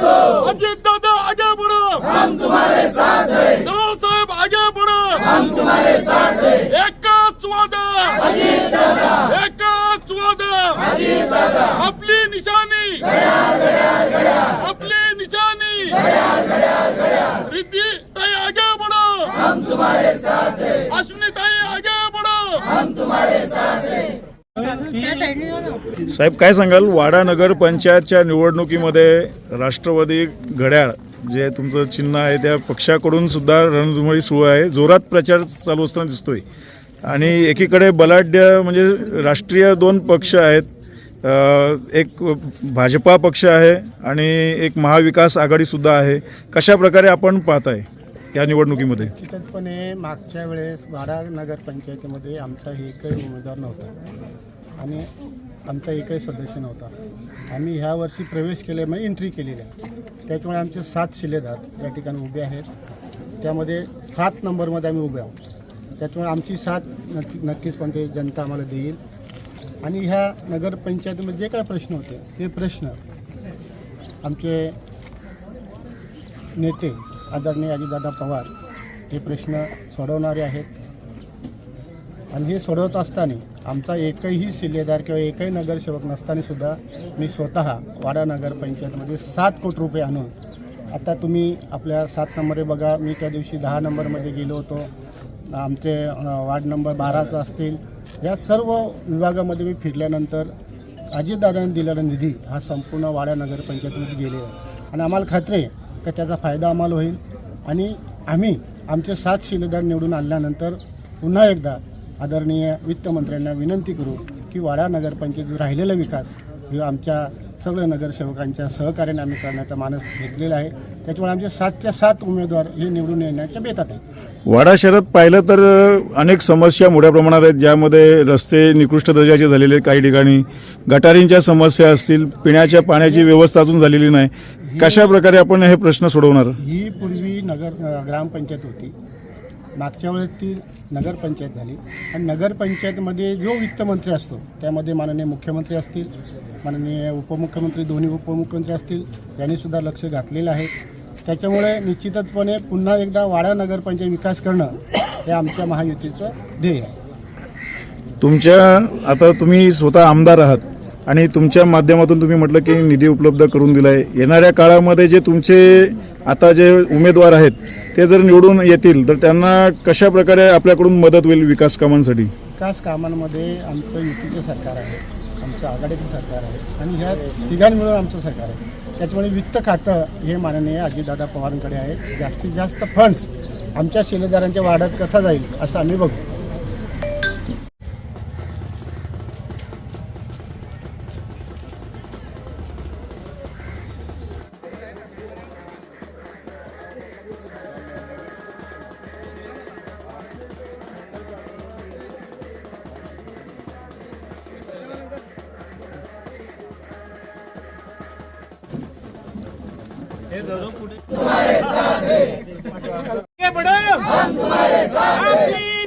Go! Go! साहेब काय सांगाल? वाडा नगर पंचायतच्या निवडणुकीमध्ये राष्ट्रवादी घड्याळ जे तुमचं चिन्ह आहे त्या पक्षाकडून सुद्धा रणधुमाळी सुरू आहे. जोरात प्रचार चालू असताना दिसतोय. आणि एकीकडे बलाढ्य म्हणजे राष्ट्रीय दोन पक्ष आहेत. अ, एक भाजपा पक्ष आहे आणि एक महाविकास आघाडीसुद्धा आहे. कशा प्रकारे आपण पाहताय या निवडणुकीमध्ये? निश्चितपणे मागच्या वेळेस वाडा नगरपंचायतीमध्ये आमचा एकही उमेदवार नव्हता. आणि आमचा एकही सदस्य नव्हता. आम्ही ह्या वर्षी प्रवेश केल्यामुळे म्हणजे एंट्री केलेली आहे. त्याच्यामुळे आमचे सात शिलेदार या ठिकाणी उभे आहेत. त्यामध्ये सात नंबरमध्ये आम्ही उभे आहोत. त्याच्यामुळे आमची साथ नक्की नक्कीच पण ते जनता आम्हाला देईल. आणि ह्या नगरपंचायतीमध्ये जे काय प्रश्न होते ते प्रश्न आमचे नेते आदरणीय अजितदादा पवार हे प्रश्न सोडवणारे आहेत. आणि हे सोडवत असताना आमचा एकही शिलेदार किंवा एकही नगरसेवक नसताना सुद्धा मी स्वतः वाडा नगरपंचायतमध्ये सात कोटी रुपये आणून आता तुम्ही आपल्या सात नंबरवर बघा मी त्या दिवशी दहा नंबरमध्ये गेलो होतो. आमचे वार्ड नंबर बाराचा असतील. या सर्व विभागामध्ये मी फिरल्यानंतर अजितदादांनी दिलेला निधी हा संपूर्ण वाड्या नगरपंचायतीमध्ये गेलेला आहे. आणि आम्हाला खात्री आहे का त्याचा फायदा आम्हाला होईल. आणि आम्ही आमचे सात शिलेदार निवडून आणल्यानंतर पुन्हा एकदा आदरणीय वित्तमंत्र्यांना विनंती करू की वाडा नगरपंचायतीत राहिलेला विकास हे आमच्या सगळ्या नगरसेवकांच्या सहकार्याने आम्ही करण्याचा मानस घेतलेला आहे. त्याच्यामुळे आमचे सातच्या सात उमेदवार हे निवडून येण्याच्या बेतात आहेत. वाडा शहरात पाहिलं तर अनेक समस्या मोठ्या प्रमाणात आहेत ज्यामध्ये रस्ते निकृष्ट दर्जाचे झालेले आहेत काही ठिकाणी. गटारींच्या समस्या असतील पिण्याच्या पाण्याची व्यवस्था अजून झालेली नाही. कशा प्रकारे आपण हे प्रश्न सोडवणार? ही पूर्वी नगर ग्रामपंचायत होती. मागच्या वेळेस ती नगरपंचायत झाली. आणि नगरपंचायतमध्ये जो वित्तमंत्री असतो त्यामध्ये माननीय मुख्यमंत्री असतील माननीय उपमुख्यमंत्री दोन्ही उपमुख्यमंत्री असतील यांनीसुद्धा लक्ष घातलेलं आहे. त्याच्यामुळे निश्चितचपणे पुन्हा एकदा वाडा नगरपंचायत विकास करणं हे आमच्या महायुतीचं ध्येय आहे. तुमच्या आता तुम्ही स्वतः आमदार आहात. आणि तुमच्या माध्यमातून तुम्ही म्हटलं की निधी उपलब्ध करून दिलाय. येणाऱ्या काळामध्ये जे तुमचे आता जे उमेदवार आहेत ते जर निवडून येतील तर त्यांना कशा प्रकारे आपल्याकडून मदत होईल विकास कामांसाठी? विकास कामांमध्ये आमचं युतीचं सरकार आहे आमचं आघाडीचं सरकार आहे आणि ह्या तिघांनी मिळून आमचं सरकार आहे. त्याच्यामुळे वित्त खातं हे माननीय अजितदादा पवारांकडे आहे. जास्तीत जास्त फंड्स आमच्या शिलेदारांच्या वाढत कसा जाईल असं आम्ही बघू. बढ़ो हम तुम्हारे साथ आपली